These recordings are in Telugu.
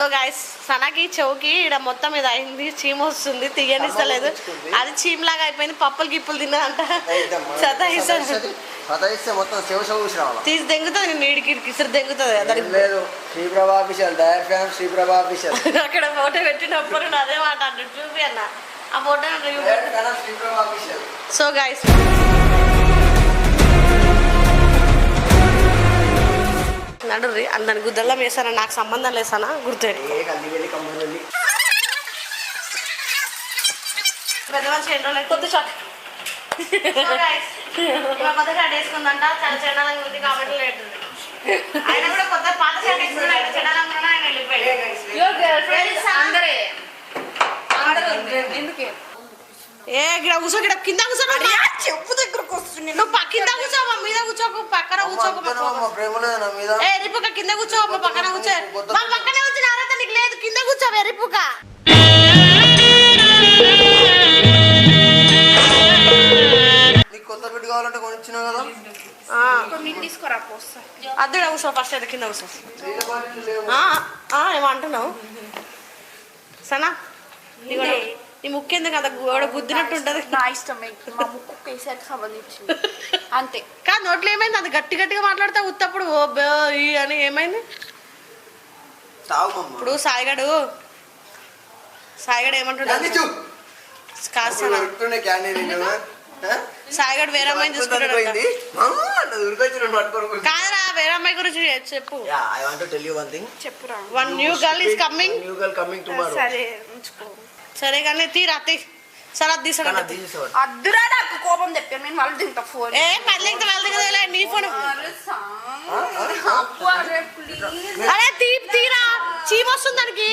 సో గాయస్ సనకి చెవుకి ఇక్కడ మొత్తం ఇది అయింది చీమ వస్తుంది తీయనిస్తలేదు. అది చీమలాగా అయిపోయింది పప్పులు గిప్పులు తిన్నదంట తీసి దెంగుతుంది నేను నీడికి ఇసురు దెంగుతుంది దానికి లేదు శ్రీప్రభా ఆఫీషియల్ డైరెక్ట్ ఫ్యామ్ శ్రీప్రభా ఆఫీషియల్ అక్కడ ఫోటో పెట్టినప్పుడు అదే మాట అంటే చూపి అన్న. ఆ ఫోటో సో గాయస్ నడుర్రి. అందరి గుద్దల్లా వేసానా? నాకు సంబంధం లేసానా పెద్ద మనిషి ఎన్ని రోజులు కొత్త షాట్ కొత్త షాట్ వేసుకుందంట. చాలా చెడ్డాలంగా ఉంది కాబట్టి లేదు ఆయన కూడా కొత్త పాత షాట్ వేసుకున్నాడు. ఆయన చెడ్డాలంగా ఉన్నాడు, ఆయన వెళ్ళిపోయాడు. అందరే. అందరూ ఎందుకే? ఏ గిడ కూర్చో గిడ కింద కూర్చో. చెప్పు దగ్గరకు వస్తుంది నువ్వు కింద కూర్చో మా మీద కూర్చోకు పక్కన కూర్చోకు ఏ ఎరిపుక కింద కూర్చో మా పక్కన కూర్చో మా పక్కనే వచ్చిన అర్హత నీకు లేదు కింద కూర్చో ఎరిపుక నీకు కొత్త బిడ్డ కావాలంటే కొనిచ్చినా కదా? తీసుకురా అద్దె కూర్చో ఫస్ట్ అయితే కింద కూర్చో. నీళ్ళ బాటిల్ లేవు. ఆ, ఆ, ఏమో అంటున్నావు. సనా నీ ముక్కు ఎందుకు అంత గోడ గుద్దినట్టు ఉంటది. నా ఇష్టమే మా ముక్కు కేసీఆర్కి సంబంధించింది అంతే. కాదు నోట్లో ఏమైంది? అది గట్టి గట్టిగా మాట్లాడితే ఉత్తప్పుడు ఓ బే ఈ అని ఏమైంది? ఇప్పుడు సాయిగడు సాయిగడు ఏమంటున్నాడు? సాయిగడు వేరే అమ్మాయిని చూసుకుంటాడు కాదురా వేరే అమ్మాయి గురించి చెప్పు. Yeah I want to tell you one thing చెప్పురా. One new girl is coming new girl coming tomorrow సరే ఉంచుకో. సరే కానీ తీరా తీ. సరే అది తీసేవాడు అద్దురా నాకు కోపం తెప్పాను నేను మళ్ళీ తింటా ఫోన్. ఏ పర్లేదు వెళ్తుంది కదా నీ ఫోన్. అరే తీ తీరా. చీమ వస్తుంది దానికి.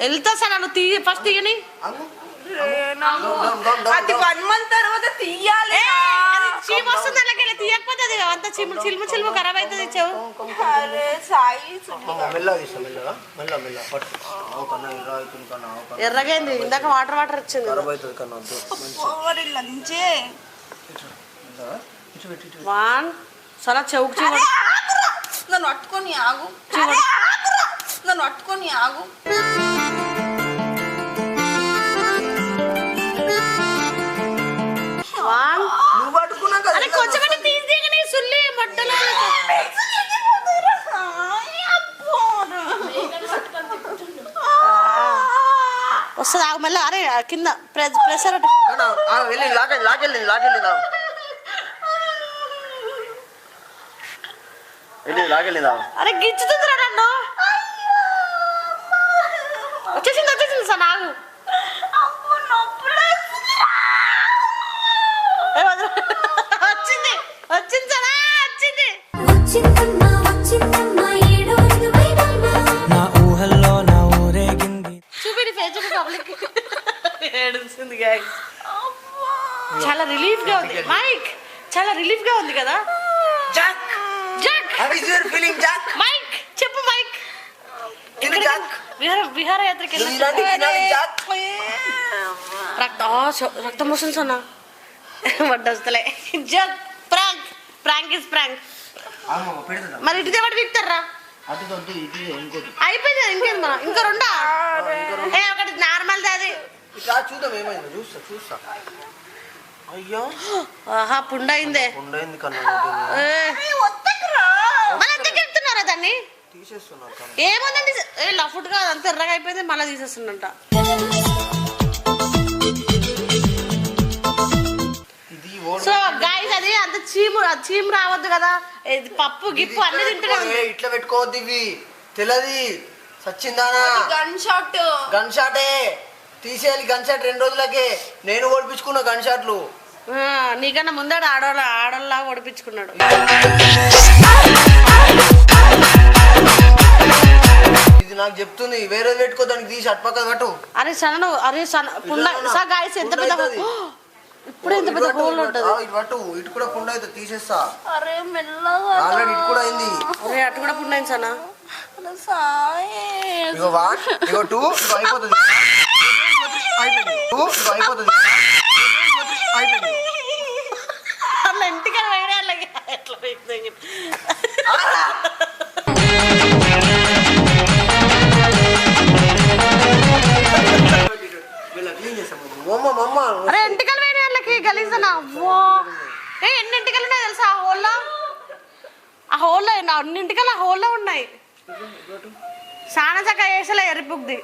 వెళ్తా సార్ నువ్వు తీ ఫస్ట్ తీయని. అది వన్ మంత్ తర్వాత తీయాలి చీమ వస్తుంది అలాగే అంత చిమ్మ చిల్మ చిల్మ ఖరాబ్ అవుతుంది చెవు అరే సాయి ఎర్రగైంది. ఇందాక వాటర్ వాటర్ వచ్చింది. వన్. సరే చెవుకు చీమ. నన్ను పట్టుకొని ఆగు. నన్ను పట్టుకొని ఆగు. వస్తుంది ఆగు మళ్ళీ అరే కింద ప్రెషర్ లాకెళ్ళింది లాకెళ్ళింది ఆవు. వెళ్ళింది లాకెళ్ళింది ఆవు. అరే గిచ్చుతుంది రా నన్ను వచ్చేసింది వచ్చేసింది సార్ ఆగు guys. చాలా రిలీఫ్గా ఉంది. మైక్ చాలా రిలీఫ్గా ఉంది కదా? Jack Jack how is your feeling Jack Mike చెప్పు మైక్ జాక్ విహార విహారయాత్రకి రక్త రక్తం వస్తుంది సన్న. వడ్డొస్తలే Jack prank prank is prank మరి ఇటు దేవాడు విక్తారా ఇటు ఇంకోటి. అయిపోయింది కదా, ఇంకేంది మనం? ఇంకా రెండా? ఏ ఒకటి నార్మల్ అది. ఇట్లా చూద్దాం ఏమైందో చూస్తా చూస్తా. అయ్యో. ఆహా పుండ అయిందే ఉండైంది కన్నా దీన్ని. ఏ, మళ్ళీ ఎందుకు చెప్తున్నారా దాన్ని? తీసేస్తున్నా కన్నా. ఏముందండి ఏ లఫుట్గా అంత ఎర్రగా అయిపోయింది మళ్ళీ తీసేస్తుందంట చీము చీము రావద్దు కదా. ఇది పప్పు గిప్పు అన్ని తింటున్నాం ఏ, ఇట్లా పెట్టుకోవద్దు ఇవి. తెలది సచ్చిందానా. గన్ షాట్ గన్ షాటే తీసేయాలి గన్ షాట్ రెండు రోజులకే. నేను ఓడిపించుకున్నా గన్ షాట్లు ఆ, నీకన్నా ముందాడు ఆడోళ్ళ ఆడోళ్ళ ఓడిపించుకున్నాడు. ఇది నాకు చెప్తుంది. వేరే పెట్టుకో దానికి తీసి అటు పక్కన కట్టు అరే సన్న అరే సన్న పుండ సా గాయస్ ఎంత పెద్ద అవుతుంది. ఇప్పుడు ఎంత ఇటు పెద్ద హోల్ ఇటు ఉంటుంది. ఇటు పట్టు ఇటు కూడా పుండ అయితే తీసేస్తా. అరే మెల్లగా ఆల్రెడీ ఇటు కూడా అయింది. అరే అటు కూడా పుండ అయింది సాయి. ఇగో వన్ ఇగో టూ ఇగో అయిపోతుంది. అయిపోయింది టూ ఇగో అయిపోతుంది. నా- అన్ని హోల్లో ఉన్నాయి. చాలా చక్కగా వేసలే ఎరిపుగ్ది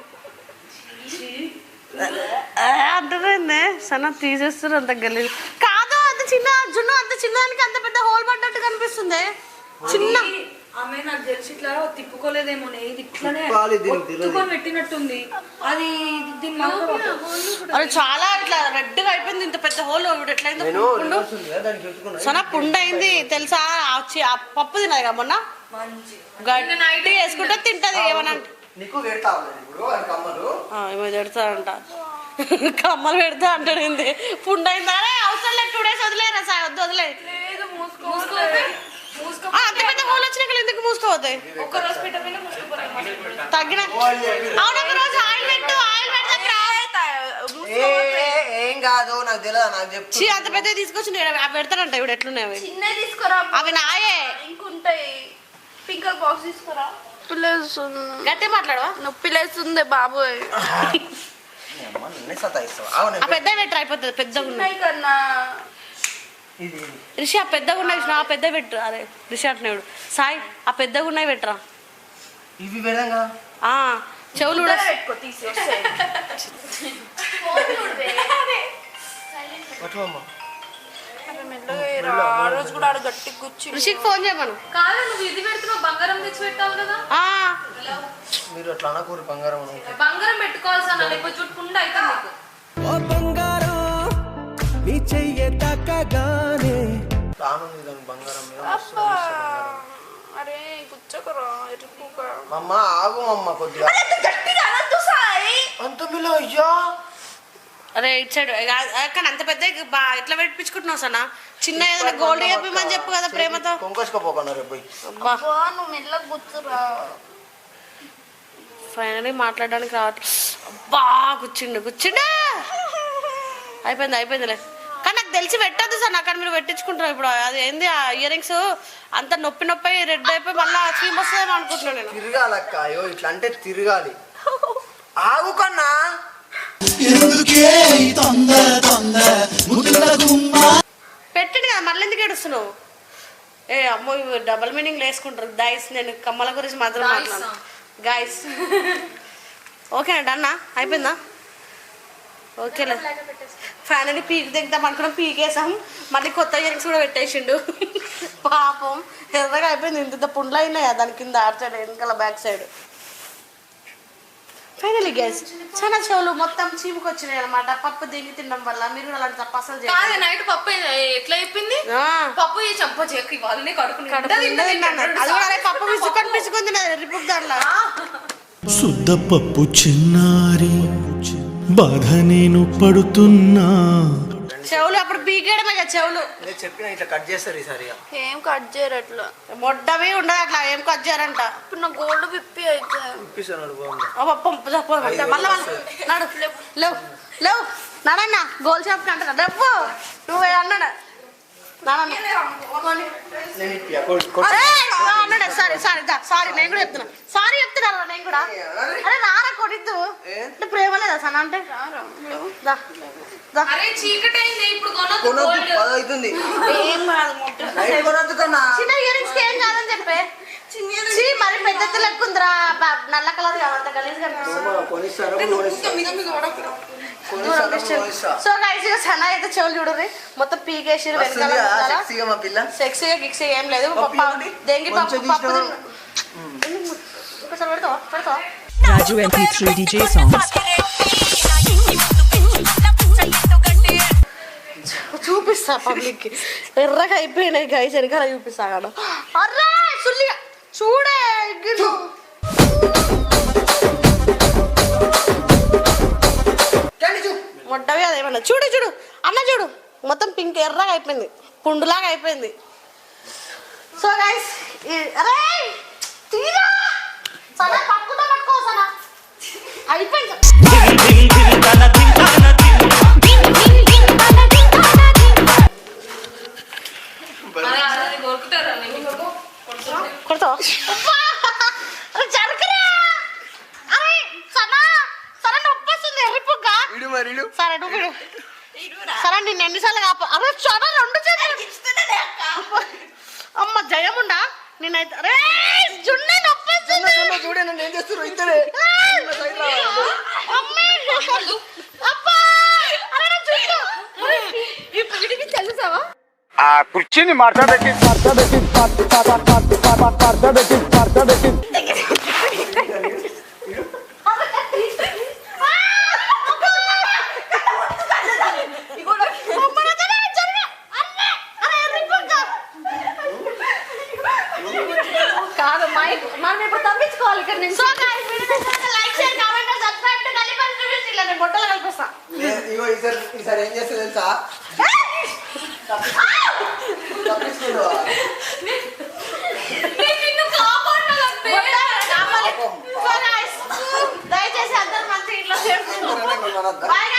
అర్థమైంది? సన్న తీసేస్తారు అంత గల్లీ కాదు అంత చిన్న జున్ను అంత చిన్నదానికి అంత పెద్ద హోల్ పడ్డట్టు కనిపిస్తుంది. చిన్న. ఆమె నాకు తెలిసి ఇట్లా తిప్పుకోలేదేమో ఇది ఇట్లానే పెట్టినట్టుంది. అది దీని అది చాలా ఇట్లా రెడ్గా అయిపోయింది ఇంత పెద్ద హోల్ ఎట్లయిందో పుండు. సన పుండు అయింది తెలుసా? పప్పు తినదు కదా మొన్న? మంచి. గట్టి వేసుకుంటే తింటది ఏమన్నా అంటే. నీకు పెడతా ఇప్పుడు వాడి కమ్మలు పెడతా అంటాడు పుండు అయిందా? అవసరం లేదు టూ డేస్ వదిలేరా సార్ వద్దు వదిలే. అంత పెద్ద హోల్ వచ్చినాక ఎందుకు మూసుకోవద్దాయి తగ్గిన అవును ఒక రోజు ఆయిల్ పెట్టు ఆయిల్ పెడతా ఏ ఏ, ఏం కాదు నాకు తెలియదు నాకు చెప్పు చీ అంత పెద్ద తీసుకొచ్చి అవి పెడతానంట ఇప్పుడు ఎట్లున్నాయి? చిన్న తీసుకురా అవి నాయే. ఇంకుంటాయి పింకర్ బాక్స్ తీసుకురా. గట్టి మాట్లాడవా? నొప్పి లేస్తుంది బాబోయ్. అమ్మ, నిన్నే సతాయిస్తావా? అవును ఆ పెద్ద పెట్టు అయిపోతుంది పెద్దగా ఉన్నాయి. కన్నా. రిషి ఆ పెద్దగా ఉన్నాయి ఆ పెద్ద పెట్టు. అదే రిషి అంటున్నాడు సాయి ఆ పెద్దగా ఉన్నాయి పెట్టరా. ఇవి చెవులు కూడా రిషికి ఫోన్ చేయమను. కాదు నువ్వు ఇది పెడుతున్నావు బంగారం తెచ్చి పెట్టావు కదా. ఆ, మీరు అట్లా బంగారం బంగారం పెట్టుకోవాల్సిన లేకపోతే చుట్టుకుండా అయితే చెయ్యి దాని బంగారం మీద మస్తు ఉంది బంగారం. అరే కూర్చోకరా ఎరుపుగా. అమ్మ ఆగు అమ్మ కొద్దిగా గట్టిగా అనొద్దు సాయి. అంత మిలో అయ్యా. అరే ఇటు సైడ్ కానీ అంత పెద్ద బా ఎట్లా పెట్టించుకుంటున్నావు సన్న చిన్న ఏదైనా గోల్డ్ చెప్పమని చెప్పు కదా ప్రేమతో. రేపు పోయి. అబ్బా. నువ్వు మెల్లగా కూర్చురా ఫైనలీ మాట్లాడడానికి రావట్లేదు అబ్బా కూర్చుండు కూర్చుండు అయిపోయింది అయిపోయిందిలే. తెలిసి పెట్టద్దు సార్. నాకు మీరు పెట్టించుకుంటున్నారు ఇప్పుడు. అది ఏంది ఆ ఇయర్ రింగ్స్ అంత నొప్పి నొప్పి రెడ్ అయిపోయి మళ్ళీ చీమ్ వస్తుందేమో అనుకుంటున్నాను నేను. తిరగాలక్క. అయ్యో ఇట్లా అంటే తిరగాలి. ఆగు కన్నా. పెట్టండి కదా మళ్ళీ ఎందుకు ఏడుస్తున్నావు? ఏ అమ్మో ఇవి డబల్ మీనింగ్ వేసుకుంటారు. గైస్ నేను కమ్మల గురించి మాత్రం మాట్లాడు గైస్ ఓకేనా అన్న అయిపోయిందా? ఓకేలే. ఫైనలీ పీక్ దిగుతాం అనుకున్నాం పీకేసాం. మళ్ళీ కొత్త ఇయరింగ్స్ కూడా పెట్టేసిండు. పాపం ఎర్రగా అయిపోయింది? ఇంత ఇంత పుండ్లు అయినాయి? దాని కింద ఆర్ సైడ్ వెనకాల బ్యాక్ సైడ్. ఫైనలీ గైస్ చాలా చెవులు మొత్తం చీముకు వచ్చినాయి అనమాట పప్పు దిగి తినడం వల్ల. మీరు కూడా అలాంటి తప్ప అసలు కాదు. నైట్ పప్పు ఎట్లా అయిపోయింది? ఆ. పప్పు ఈ చంప చెక్కి వాళ్ళని కడుకుని పప్పు విసుకొని రిపుక్ దాంట్లో. శుద్ధపప్పు చిన్నారి. బాధ నేను పడుతున్నా. చెవులు అప్పుడు పీకేయడమే కదా చెవులు. నేను చెప్పిన ఇట్లా కట్ చేస్తారు ఈసారి. ఏం కట్ చేయరు అట్లా. మొడ్డవి ఉండదు అట్లా ఏం కట్ చేయారంట. ఇప్పుడు నా గోల్డ్ విప్పి అయితే. ఇప్పిస్తున్నాడు బాగుంది. అబ్బా, పంపు, దా, పో, మళ్ళీ నడు లేవు లేవు నాడన్న గోల్ షాప్ అంటారా డబ్బు నువ్వు అన్నాడు అన్నాడు. సారీ సారీ సారీ నేను కూడా చెప్తున్నా. సారీ చెప్తున్నా నేను కూడా? అరే. రారా కొనిద్దు అంటే ప్రేమ లేదా అంటే? మరి పెద్ద లెక్క ఉందిరా బా- నల్ల కలర్ కావాలి గలీజ్ కనిపిస్తుంది సో గైస్ ఇక సన్న అయితే చెవులు చూడరు మొత్తం పీకేసి వెనకాల. సెక్సీగా గిక్సీగా ఏం లేదు. దెంగి పప్పు పప్పు ఒకసారి పెడతావా పెడతావా Raju MP3 DJ songs. చూపిస్తా పబ్లిక్కి ఎర్రగా అయిపోయినాయి గైస్ వెనకాల చూపిస్తా కాడ అర్రే చూడే చూ అదేమన్నా చూడు చూడు. అన్న చూడు. మొత్తం పింక్ ఎర్రగా అయిపోయింది. పుండులాగా అయిపోయింది. సో గైస్ అరే! మరి సరే నువ్వు. సరే నేను ఎన్నిసార్లు కాప అరే చడ రెండు చేతులు. అమ్మ జయముండా నేనైతే అరే జున్నే నొప్పి వస్తుంది చూడే నన్ను ఏం చేస్తున్నారు? ఇద్దరే. అమ్మే! ఆ కుర్చీని మార్చబెట్టి మార్చబెట్టి మార్చబెట్టి మార్చబెట్టి కాదు తప్పించుకోవాలి ఇక్కడ నుంచి. సో గైస్ వీడియో నచ్చితే like share comment subscribe to కలిపి చూపించి ఇలా నేను బొట్టలు కలిపిస్తా ఇగో ఈసారి ఈసారి ఏం చేస్తా తెలుసా? తప్పించుకుంటావా? సో గైస్ దయచేసి అందరూ మంచి ఇంట్లో బాయ్